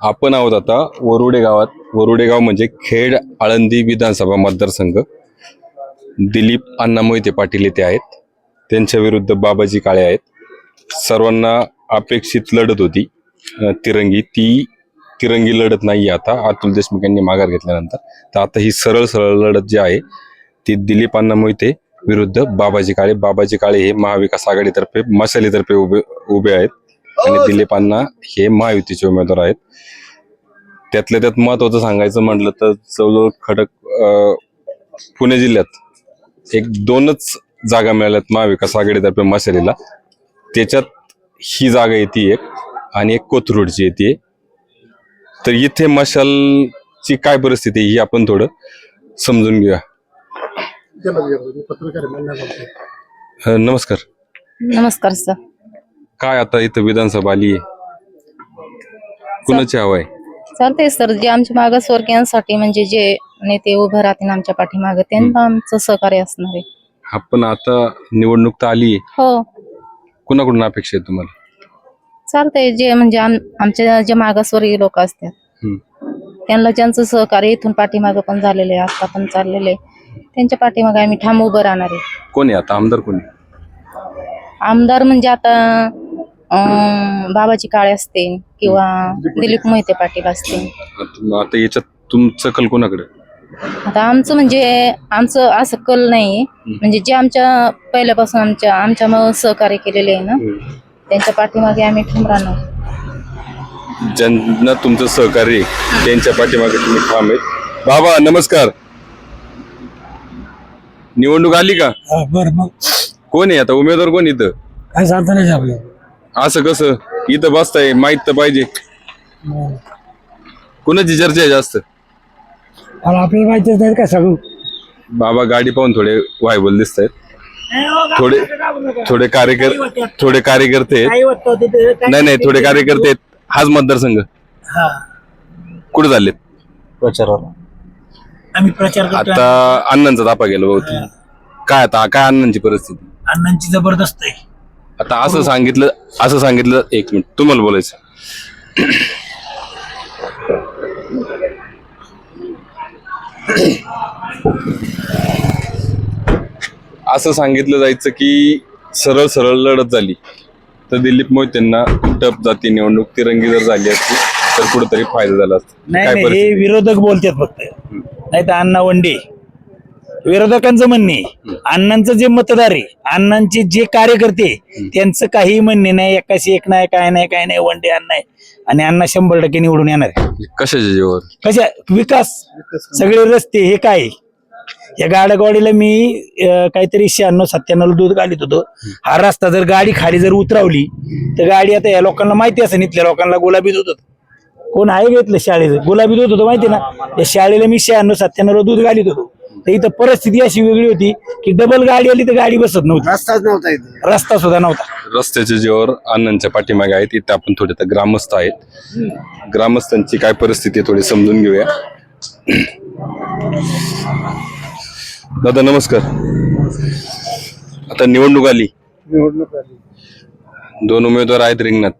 आपण आहोत आता वरुडे गावात. वरुडे गाव म्हणजे खेड आळंदी विधानसभा मतदारसंघ. दिलीप अण्णा मोहिते पाटील येथे आहेत. त्यांच्या विरुद्ध बाबाजी काळे आहेत. सर्वांना अपेक्षित लढत होती. तिरंगी. ती तिरंगी लढत नाही आता. अतुल देशमुख यांनी माघार घेतल्यानंतर. तर आता ही सरळ सरळ लढत जी आहे ती दिलीप अण्णा मोहिते विरुद्ध बाबाजी काळे. बाबाजी काळे हे महाविकास आघाडीतर्फे मशालीतर्फे उभे उभे आहेत. आणि दिलीप अण्णा हे महायुतीचे उमेदवार आहेत. त्यातल्या त्यात महत्वाचं सांगायचं म्हटलं तर जवळजवळ खडक पुणे जिल्ह्यात एक दोनच जागा मिळाल्यात महाविकास आघाडीतर्फे मशालीला. त्याच्यात ही जागा येते एक आणि एक कोथरूडची येते तर इथे मशालची काय परिस्थिती आहे ही आपण थोडं समजून घेऊया. नमस्कार. नमस्कार सर. काय आता इथं विधानसभा आली? कुणाची हवा आहे? चालतंय सर जे आमच्या मागासवर्गीयांसाठी म्हणजे जे नेते उभे राहतील आमच्या पाठीमागे त्यांना आमचं सहकार्य असणार आहे. आपण आता निवडणूक तर आली. हो. कुणाकडून अपेक्षा आहे तुम्हाला? चालतंय जे म्हणजे आम आमच्या जे मागासवर्गीय लोक असतात हम्म. त्यांना ज्यांचं सहकार्य इथून पाठीमागं पण झालेले आहे आता पण चाललेले आहे त्यांच्या पाठीमागे आम्ही ठाम उभं राहणार आहे. कोण आहे आता? आमदार कोण आहे? आमदार म्हणजे आता बाबाजी काळे असतील किंवा दिलीप मोहिते. पाटील असतील. आता याच्यात तुमचं कल कोणाकडे? आता आमचं म्हणजे आमचं असं कल नाही. म्हणजे जे आमच्या पहिल्यापासून आमच्या आमच्या मग सहकार्य केलेले आहे ना त्यांच्या पाठीमागे आम्ही ठाम राहणार. ज्यांना तुमचं सहकार्य आहे, त्यांच्या पाठीमागे तुम्ही ठाम आहेत. बाबा नमस्कार. निवडणूक आली का? बर मग. कोण आहे आता? उमेदवार कोण इथं? काय सांगता नाही आपलं असं कसं? इथं बसताय माहीत तर पाहिजे. कुणाची चर्चा आहे जास्त? आपल्याला माहितीच नाही काय सांगू? बाबा गाडी पाहून थोडे वायबल दिसत आहेत थोडे थोडे कार्यकर थोडे कार्यकर्ते आहेत. नाही नाही थोडे कार्यकर्ते आहेत. हाच मतदारसंघ. कुठे झालेत प्रचाराला. आम्ही प्रचार करतो आता अण्णांचा तापा गेला बहुतेक. काय आता काय अण्णांची परिस्थिती? अण्णांची जबरदस्त आहे. आता असं सांगितलं असं सांगितलं एक मिनिट तुम्हाला बोलायचं असं सांगितलं जायचं की सरळ सरळ लढत झाली तर दिलीप मोहितेंना टप जाती निवडणूक तिरंगी जर झाली असती तर कुठेतरी फायदा झाला असता. नाही हे विरोधक बोलतात फक्त. नाही तर अण्णा वंडे. विरोधकांचं म्हणणे आहे. अण्णांचं जे मतदार आहे अण्णांचे जे कार्यकर्ते त्यांचं काहीही म्हणणे नाही एकाशी एक नाही काय नाही काय नाही वंडे अण्णा आहे आणि अण्णा शंभर टक्के निवडून येणार आहे. कशाच्या जीवावर? कशा? विकास. सगळे रस्ते हे काय? या गाड्यागाडीला मी अं, काहीतरी शहाण्णव सत्त्याण्णव दूध घालीत होतो. हा रस्ता जर गाडी खाली जर उतरवली तर गाडी आता या लोकांना माहिती असेल इथल्या लोकांना गुलाबी दूध होतं. कोण आहे घेतलं शाळेत गुलाबी दूध होतं माहिती ना? या शाळेला मी शहाण्णव सत्त्याण्णव दूध घालीत होतो. तर इथं परिस्थिती अशी वेगळी होती की डबल गाडी आली तर गाडी बसत नव्हती. रस्ताच नव्हता इथे. रस्ता सुद्धा नव्हता. रस्त्याच्या जीवावर अण्णांच्या पाठीमागे आहेत. इथे आपण थोडे तर ग्रामस्थ आहेत. ग्रामस्थांची काय परिस्थिती आहे थोडी समजून घेऊया. दादा नमस्कार. आता निवडणूक आली. निवडणूक आली. दोन उमेदवार आहेत रिंगणात.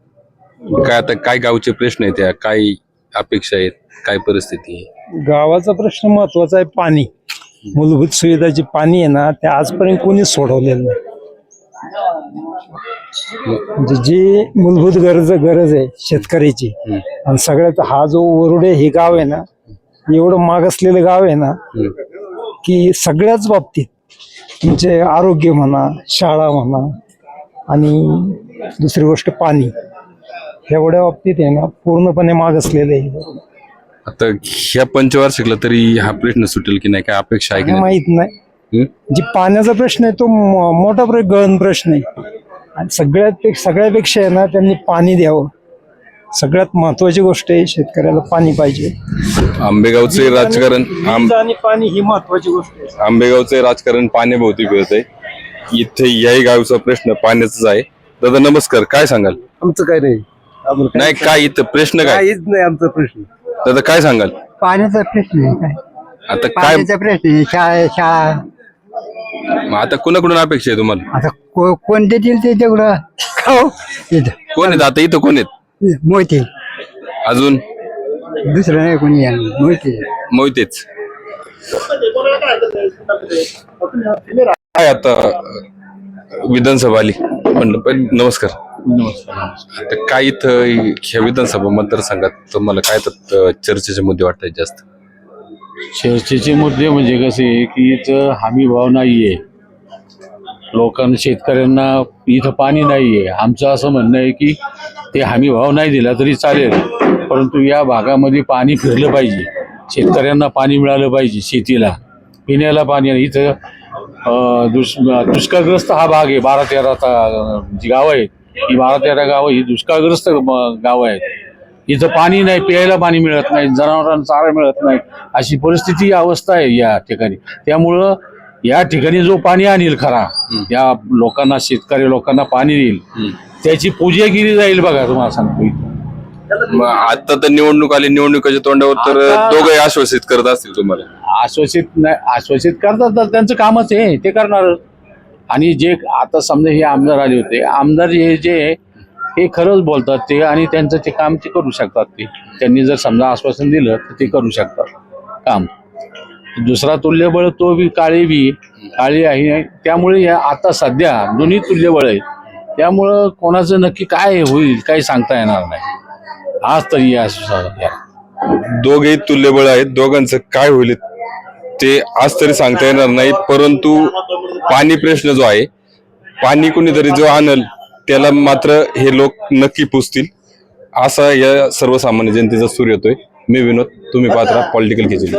काय आता काय गावचे प्रश्न आहेत त्या काय अपेक्षा आहेत? काय परिस्थिती आहे? गावाचा प्रश्न महत्त्वाचा आहे पाणी. मूलभूत सुविधाची पाणी आहे ना ते आजपर्यंत कोणीच सोडवलेलं नाही. म्हणजे जी मूलभूत गरज गरज आहे शेतकऱ्याची आणि सगळ्यात हा जो वरुडे हे गाव आहे ना एवढं मागासलेलं गाव आहे ना की सगळ्याच बाबतीत तुमचे आरोग्य म्हणा शाळा म्हणा आणि दुसरी गोष्ट पाणी एवढ्या बाबतीत आहे ना पूर्णपणे मागासलेलं आहे. आता ह्या पंचवार्षिकला तरी हा प्रश्न सुटेल की नाही? काय अपेक्षा आहे की नाही? माहीत नाही? जी पाण्याचा प्रश्न आहे तो म- मोठा प्र- गहन प्रश्न आहे. आणि सगळ्यात सगळ्यापेक्षा आहे ना त्यांनी पाणी द्यावं. सगळ्यात महत्वाची गोष्ट आहे शेतकऱ्याला पाणी पाहिजे. आंबेगावचे राजकारण आम- वीज आणि पाणी ही महत्वाची गोष्ट आहे. आंबेगावचे राजकारण पाण्याभोवती फिरत आहे. इथे याही गावचा प्रश्न पाण्याचाच आहे. दादा नमस्कार. काय सांगाल? आमचं काय नाही आम्हाला काय- नाही काय इथं? प्रश्न काय? काहीच नाही आमचा प्रश्न. दादा काय सांगाल? पाण्याचा प्रश्न आहे काय? आता काय पाण्याचा प्रश्न आहे. शाळा शाळा मग आता कुणाकडून अपेक्षा आहे तुम्हाला? आता को- कोण देतील ते तेवढं? खाऊ इथं. कोण आहेत? आता इथं कोण आहेत? मोठी अजून? दुसरं नाही कोणी येणार माहिती. मोहितेच. काय आता विधानसभा आली? म्हणलं पण नमस्कार. आता काय इथं ह्या विधानसभा मतदारसंघात तुम्हाला काय तर चर्चेचे मुद्दे वाटतात जास्त? चर्चेचे मुद्दे म्हणजे कसे आहे की इथं हमी भाव नाहीये. लोकांना शेतकऱ्यांना इथं पाणी नाहीये. आमचं असं म्हणणं आहे की ते हमी भाव नाही दिला तरी चालेल परंतु या भागामध्ये पाणी फिरलं पाहिजे. शेतकऱ्यांना पाणी मिळालं पाहिजे शेतीला. पिण्याला पाणी इथं दुष् दुष्काळग्रस्त हा भाग आहे. बारा तेरा जी गावं आहेत ही बारा तेरा गावं ही दुष्काळग्रस्त गावं आहेत. इथं पाणी नाही प्यायला पाणी मिळत नाही जनावरांना चारा मिळत नाही. अशी परिस्थिती अवस्था आहे या ठिकाणी. त्यामुळं या ठिकाणी जो पाणी आणील खरा या लोकांना शेतकरी लोकांना पाणी देईल. त्याची पूजा केली जाईल बघा तुम्हाला सांगतो. मग आता तर निवडणूक आली निवडणुकीच्या तोंडावर तर दोघंही आश्वासित करत असतील तुम्हाला. आश्वासित नाही आश्वासित करतात तर त्यांचं कामच आहे ते करणार आणि जे आता समजा हे आमदार आले होते आमदार हे जे आहे, हे खरंच बोलतात ते आणि त्यांचं ते काम ते करू शकतात ते. त्यांनी जर समजा आश्वासन दिलं तर ते करू शकतात काम. दुसरा तुल्यबळ तो बी काळे बी काळी आहे. त्यामुळे या आता सध्या दोन्ही तुल्यबळ आहेत. त्यामुळं कोणाचं नक्की काय होईल काही सांगता येणार नाही. आज तरी या दोघेही तुल्यबळ आहेत. दोघांचं काय होईल ते आज तरी सांगता येणार नाही परंतु पाणी प्रश्न जो आहे पाणी कुणीतरी जो आणल त्याला मात्र हे लोक नक्की पुसतील. असा या सर्वसामान्य जनतेचा सूर येतोय. मी विनोद तुम्ही पात्रा पॉलिटिकल खिचडी.